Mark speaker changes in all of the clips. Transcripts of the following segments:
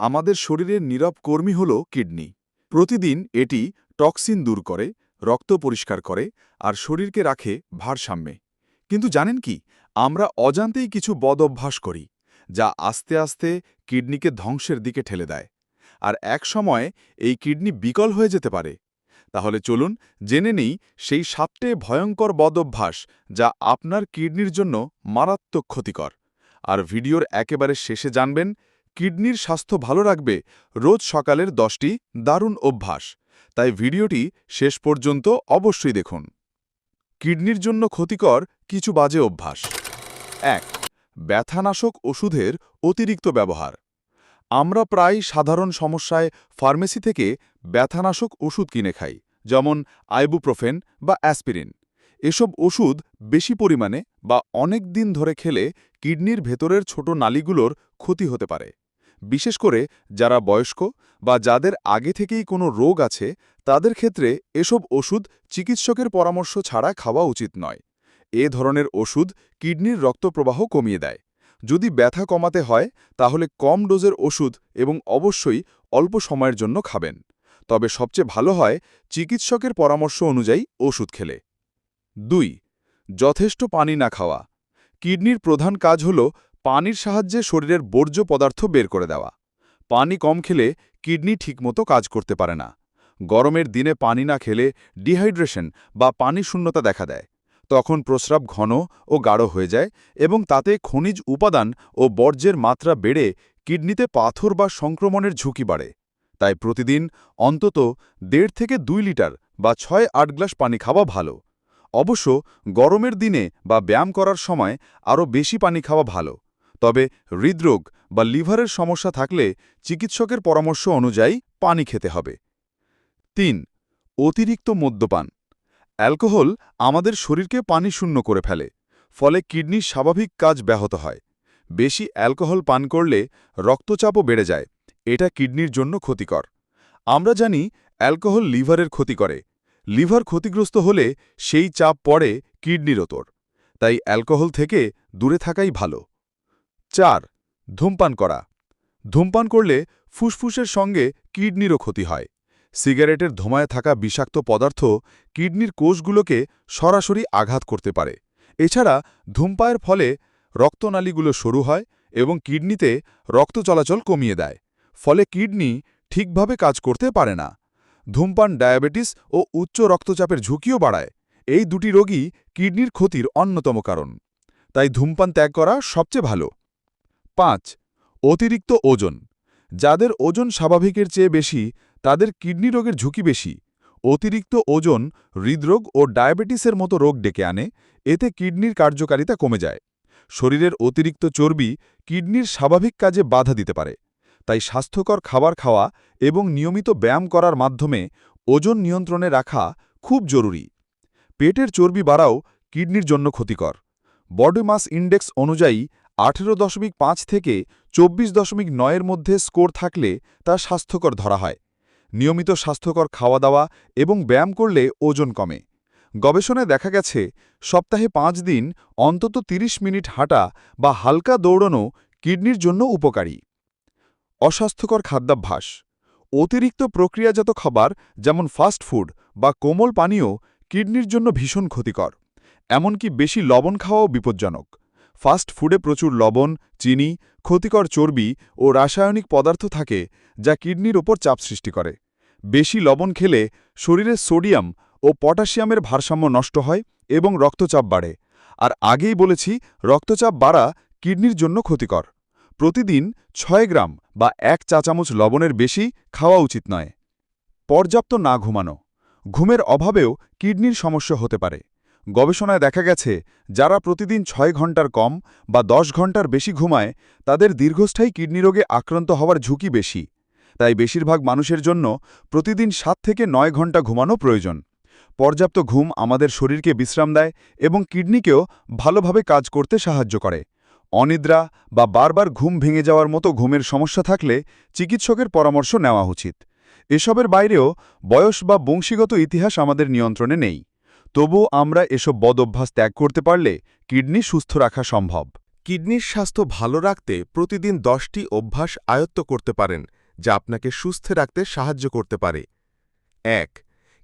Speaker 1: আমাদের শরীরের নীরব কর্মী হল কিডনি। প্রতিদিন এটি টক্সিন দূর করে, রক্ত পরিষ্কার করে আর শরীরকে রাখে ভারসাম্যে। কিন্তু জানেন কি, আমরা অজান্তেই কিছু বদ অভ্যাস করি, যা আস্তে আস্তে কিডনিকে ধ্বংসের দিকে ঠেলে দেয়। আর এক সময় এই কিডনি বিকল হয়ে যেতে পারে। তাহলে চলুন জেনে নেই সেই সাতটে ভয়ঙ্কর বদ অভ্যাস, যা আপনার কিডনির জন্য মারাত্মক ক্ষতিকর। আর ভিডিওর একেবারে শেষে জানবেন কিডনির স্বাস্থ্য ভালো রাখবে রোজ সকালের দশটি দারুণ অভ্যাস। তাই ভিডিওটি শেষ পর্যন্ত অবশ্যই দেখুন। কিডনির জন্য ক্ষতিকর কিছু বাজে অভ্যাস। এক, ব্যথানাশক ওষুধের অতিরিক্ত ব্যবহার। আমরা প্রায় সাধারণ সমস্যায় ফার্মেসি থেকে ব্যথানাশক ওষুধ কিনে খাই, যেমন আইবুপ্রোফেন বা অ্যাসপিরিন। এসব ওষুধ বেশি পরিমাণে বা অনেক দিন ধরে খেলে কিডনির ভেতরের ছোট নালীগুলোর ক্ষতি হতে পারে। বিশেষ করে যারা বয়স্ক বা যাদের আগে থেকেই কোনো রোগ আছে, তাদের ক্ষেত্রে এসব ওষুধ চিকিৎসকের পরামর্শ ছাড়া খাওয়া উচিত নয়। এ ধরনের ওষুধ কিডনির রক্তপ্রবাহ কমিয়ে দেয়। যদি ব্যথা কমাতে হয়, তাহলে কম ডোজের ওষুধ এবং অবশ্যই অল্প সময়ের জন্য খাবেন। তবে সবচেয়ে ভালো হয় চিকিৎসকের পরামর্শ অনুযায়ী ওষুধ খেলে। দুই, যথেষ্ট পানি না খাওয়া। কিডনির প্রধান কাজ হল পানির সাহায্যে শরীরের বর্জ্য পদার্থ বের করে দেওয়া। পানি কম খেলে কিডনি ঠিকমতো কাজ করতে পারে না। গরমের দিনে পানি না খেলে ডিহাইড্রেশন বা পানি শূন্যতা দেখা দেয়। তখন প্রস্রাব ঘন ও গাঢ় হয়ে যায় এবং তাতে খনিজ উপাদান ও বর্জ্যের মাত্রা বেড়ে কিডনিতে পাথর বা সংক্রমণের ঝুঁকি বাড়ে। তাই প্রতিদিন অন্তত দেড় থেকে দুই লিটার বা ছয় আট গ্লাস পানি খাওয়া ভালো। অবশ্য গরমের দিনে বা ব্যায়াম করার সময় আরও বেশি পানি খাওয়া ভালো। তবে হৃদরোগ বা লিভারের সমস্যা থাকলে চিকিৎসকের পরামর্শ অনুযায়ী পানি খেতে হবে। তিন, অতিরিক্ত মদ্যপান। অ্যালকোহল আমাদের শরীরকে পানি শূন্য করে ফেলে, ফলে কিডনির স্বাভাবিক কাজ ব্যাহত হয়। বেশি অ্যালকোহল পান করলে রক্তচাপও বেড়ে যায়, এটা কিডনির জন্য ক্ষতিকর। আমরা জানি অ্যালকোহল লিভারের ক্ষতি করে। লিভার ক্ষতিগ্রস্ত হলে সেই চাপ পড়ে কিডনির ওপর, তাই অ্যালকোহল থেকে দূরে থাকাই ভালো। চার, ধূমপান করা। ধূমপান করলে ফুসফুসের সঙ্গে কিডনিরও ক্ষতি হয়। সিগারেটের ধোঁয়ায় থাকা বিষাক্ত পদার্থ কিডনির কোষগুলোকে সরাসরি আঘাত করতে পারে। এছাড়া ধূমপায়ের ফলে রক্তনালীগুলো সরু হয় এবং কিডনিতে রক্ত চলাচল কমিয়ে দেয়, ফলে কিডনি ঠিকভাবে কাজ করতে পারে না। ধূমপান, ডায়াবেটিস ও উচ্চ রক্তচাপের ঝুঁকিও বাড়ায়। এই দুটি রোগই কিডনির ক্ষতির অন্যতম কারণ। তাই ধূমপান ত্যাগ করা সবচেয়ে ভালো। পাঁচ, অতিরিক্ত ওজন। যাদের ওজন স্বাভাবিকের চেয়ে বেশি, তাদের কিডনি রোগের ঝুঁকি বেশি। অতিরিক্ত ওজন হৃদরোগ ও ডায়াবেটিসের মতো রোগ ডেকে আনে, এতে কিডনির কার্যকারিতা কমে যায়। শরীরের অতিরিক্ত চর্বি কিডনির স্বাভাবিক কাজে বাধা দিতে পারে। তাই স্বাস্থ্যকর খাবার খাওয়া এবং নিয়মিত ব্যায়াম করার মাধ্যমে ওজন নিয়ন্ত্রণে রাখা খুব জরুরি। পেটের চর্বি বাড়াও কিডনির জন্য ক্ষতিকর। বডি মাস ইন্ডেক্স অনুযায়ী আঠেরো দশমিক পাঁচ থেকে চব্বিশ দশমিক নয়ের মধ্যে স্কোর থাকলে তা স্বাস্থ্যকর ধরা হয়। নিয়মিত স্বাস্থ্যকর খাওয়া দাওয়া এবং ব্যায়াম করলে ওজন কমে। গবেষণায় দেখা গেছে, সপ্তাহে পাঁচ দিন অন্তত ৩০ মিনিট হাঁটা বা হালকা দৌড়নো কিডনির জন্য উপকারী। অস্বাস্থ্যকর খাদ্যাভ্যাস। অতিরিক্ত প্রক্রিয়াজাত খাবার যেমন ফাস্ট ফুড বা কোমল পানীয় কিডনির জন্য ভীষণ ক্ষতিকর। এমনকি বেশি লবণ খাওয়াও বিপজ্জনক। ফাস্ট ফুডে প্রচুর লবণ, চিনি, ক্ষতিকর চর্বি ও রাসায়নিক পদার্থ থাকে যা কিডনির ওপর চাপ সৃষ্টি করে। বেশি লবণ খেলে শরীরে সোডিয়াম ও পটাশিয়ামের ভারসাম্য নষ্ট হয় এবং রক্তচাপ বাড়ে। আর আগেই বলেছি, রক্তচাপ বাড়া কিডনির জন্য ক্ষতিকর। প্রতিদিন ছয় গ্রাম বা এক চা চামচ লবণের বেশি খাওয়া উচিত নয়। পর্যাপ্ত না ঘুমানো। ঘুমের অভাবেও কিডনির সমস্যা হতে পারে। গবেষণায় দেখা গেছে, যারা প্রতিদিন ছয় ঘণ্টার কম বা দশ ঘণ্টার বেশি ঘুমায়, তাদের দীর্ঘস্থায়ী কিডনি রোগে আক্রান্ত হওয়ার ঝুঁকি বেশি। তাই বেশিরভাগ মানুষের জন্য প্রতিদিন সাত থেকে নয় ঘণ্টা ঘুমানো প্রয়োজন। পর্যাপ্ত ঘুম আমাদের শরীরকে বিশ্রাম দেয় এবং কিডনিকেও ভালোভাবে কাজ করতে সাহায্য করে। অনিদ্রা বা বারবার ঘুম ভেঙে যাওয়ার মতো ঘুমের সমস্যা থাকলে চিকিৎসকের পরামর্শ নেওয়া উচিত। এসবের বাইরেও বয়স বা বংশীগত ইতিহাস আমাদের নিয়ন্ত্রণে নেই। তবু আমরা এসব বদ অভ্যাস ত্যাগ করতে পারলে কিডনি সুস্থ রাখা সম্ভব।
Speaker 2: কিডনির স্বাস্থ্য ভালো রাখতে প্রতিদিন দশটি অভ্যাস আয়ত্ত করতে পারেন, যা আপনাকে সুস্থ রাখতে সাহায্য করতে পারে। এক,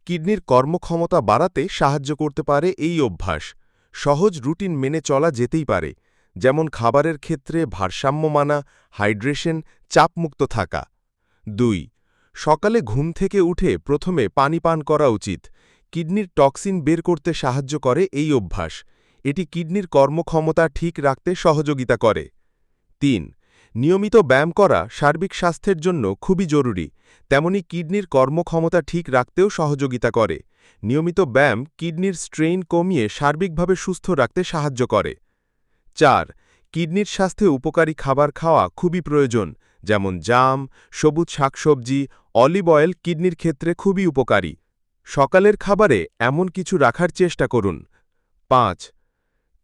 Speaker 2: কিডনির কর্মক্ষমতা বাড়াতে সাহায্য করতে পারে এই অভ্যাস। সহজ রুটিন মেনে চলা যেতেই পারে, যেমন খাবারের ক্ষেত্রে ভারসাম্য মানা, হাইড্রেশন, চাপমুক্ত থাকা। দুই, সকালে ঘুম থেকে উঠে প্রথমে পানি পান করা উচিত কিডনির টক্সিন বের করতে সাহায্য করে এই অভ্যাস। এটি কিডনির কর্মক্ষমতা ঠিক রাখতে সহযোগিতা করে। তিন, নিয়মিত ব্যায়াম করা সার্বিক স্বাস্থ্যের জন্য খুবই জরুরি। তেমনি কিডনির কর্মক্ষমতা ঠিক রাখতেও সহযোগিতা করে। নিয়মিত ব্যায়াম কিডনির স্ট্রেইন কমিয়ে সার্বিকভাবে সুস্থ রাখতে সাহায্য করে। চার, কিডনির স্বাস্থ্যে উপকারী খাবার খাওয়া খুবই প্রয়োজন, যেমন জাম, সবুজ শাকসবজি, অলিভ অয়েল কিডনির ক্ষেত্রে খুবই উপকারী। সকালের খাবারে এমন কিছু রাখার চেষ্টা করুন। পাঁচ,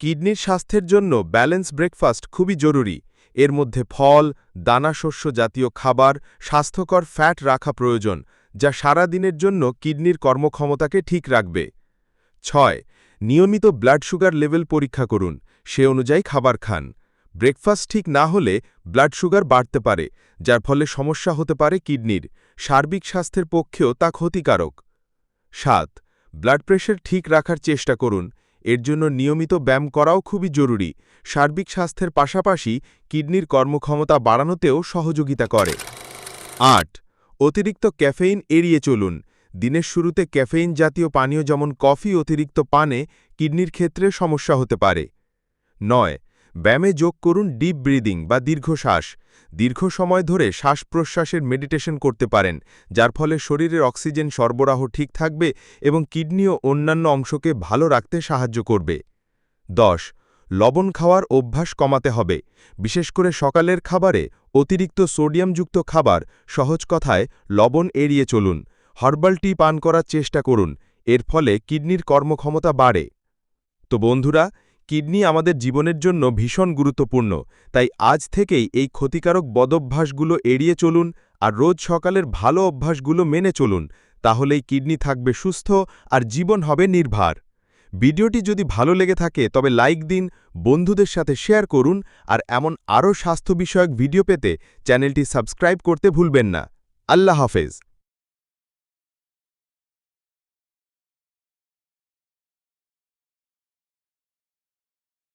Speaker 2: কিডনির স্বাস্থ্যের জন্য ব্যালেন্স ব্রেকফাস্ট খুবই জরুরি। এর মধ্যে ফল, দানাশস্য জাতীয় খাবার, স্বাস্থ্যকর ফ্যাট রাখা প্রয়োজন, যা সারা দিনের জন্য কিডনির কর্মক্ষমতাকে ঠিক রাখবে। ছয়, নিয়মিত ব্লাড সুগার লেভেল পরীক্ষা করুন, সে অনুযায়ী খাবার খান। ব্রেকফাস্ট ঠিক না হলে ব্লাড সুগার বাড়তে পারে, যার ফলে সমস্যা হতে পারে কিডনির। সার্বিক স্বাস্থ্যের পক্ষেও তা ক্ষতিকারক। সাত ব্লাড প্রেশার ঠিক রাখার চেষ্টা করুন। এর জন্য নিয়মিত ব্যায়াম করাও খুবই জরুরি। সার্বিক স্বাস্থ্যের পাশাপাশি কিডনির কর্মক্ষমতা বাড়ানোতেও সহযোগিতা করে। আট, অতিরিক্ত ক্যাফেইন এড়িয়ে চলুন। দিনের শুরুতে ক্যাফেইন জাতীয় পানীয় যেমন কফি অতিরিক্ত পানে কিডনির ক্ষেত্রে সমস্যা হতে পারে। নয় ব্যায়ামে যোগ করুন ডিপ ব্রিদিং বা দীর্ঘশ্বাস দীর্ঘ সময় ধরে শ্বাস প্রশ্বাসের মেডিটেশন করতে পারেন, যার ফলে শরীরের অক্সিজেন সরবরাহ ঠিক থাকবে এবং কিডনি ও অন্যান্য অংশকে ভালো রাখতে সাহায্য করবে। দশ, লবণ খাওয়ার অভ্যাস কমাতে হবে। বিশেষ করে সকালের খাবারে অতিরিক্ত সোডিয়ামযুক্ত খাবার সহজ কথায় লবণ এড়িয়ে চলুন। হার্বাল টি পান করার চেষ্টা করুন, এর ফলে কিডনির কর্মক্ষমতা বাড়ে। তো বন্ধুরা কিডনি আমাদের জীবনের জন্য ভীষণ গুরুত্বপূর্ণ, তাই আজ থেকেই এই ক্ষতিকারক বদভ্যাসগুলো এড়িয়ে চলুন আর রোজ সকালের ভালো অভ্যাসগুলো মেনে চলুন, তাহলেই কিডনি থাকবে সুস্থ আর জীবন হবে নির্ভার। ভিডিওটি যদি ভালো লেগে থাকে, তবে লাইক দিন, বন্ধুদের সাথে শেয়ার করুন আর এমন আরও স্বাস্থ্য বিষয়ক ভিডিও পেতে চ্যানেলটি সাবস্ক্রাইব করতে ভুলবেন না। আল্লাহ হাফেজ।